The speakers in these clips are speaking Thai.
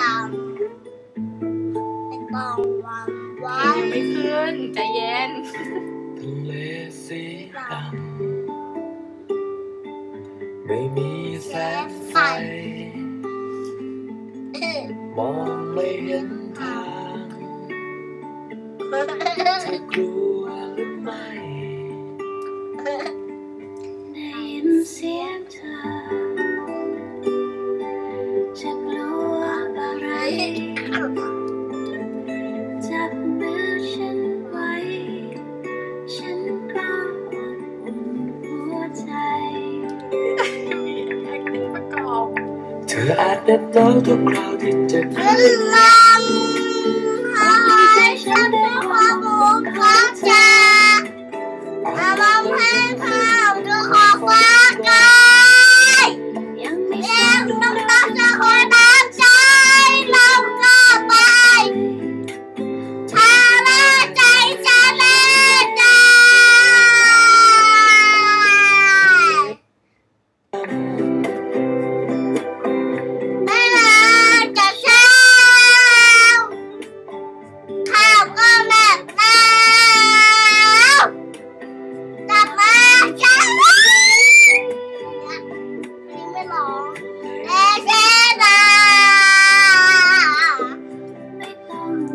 ดำเป็นกองวันไว้ยังไม่ขึ้นใจเย็นทะเลสีดำไม่มีแสงไฟ มองไม่เห็นทางเธอกลัว ออาจเหน็บหนาวทุกคราวที่เจอขึ้นลำให้ฉันด้วยความอบอุ่นใจอารมณ์ให้ข้ามด้วยขอบฟ้ากายยังไม่เรีทรายบกดวง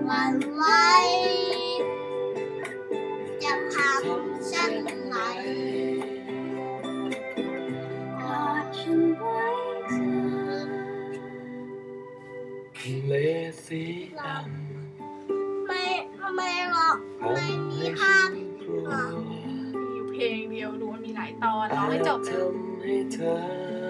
วันไหวจะทำฉันไหนกอดฉันไว้เธอทะเลสีดไม่ไม่หรอกำไม่ทำมีให้ภาฉัพนกลัวมีอยู่เพลงเดียวรู้ว่ามีหลายตอนร้องให้จบอาเร็วทำให้เธอ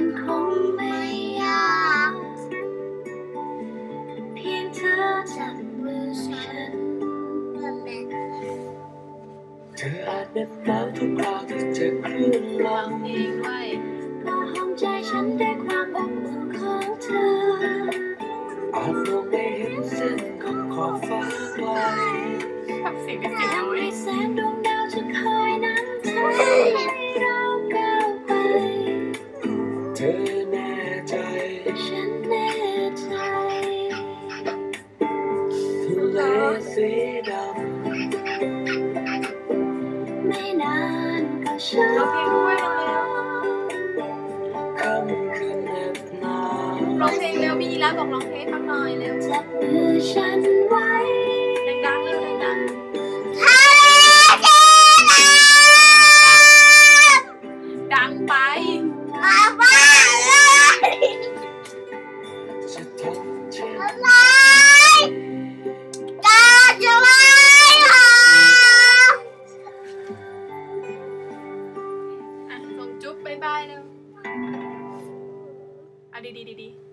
มันคงไม่ยาก เพียงเธอจับมือฉัน เธออาจเหน็บหนาวทุกคราวที่เจอคลื่นลังเพลงด้วยก็ห้องใจฉันด้วยความอบอุ่นของเธออาจมองไม่เห็นเส้นของขอบฟ้า สีดไม่นานก็เช้าร้องเพลงด้วยเร็วำค่ำคืนแนบหนาวๆร้องเพลงเร็วมีแล้วบอกร้องเพลงให้ฟังหน่อยเร็วจับมือฉันไว้ายบายเร็วอะดีๆดีๆ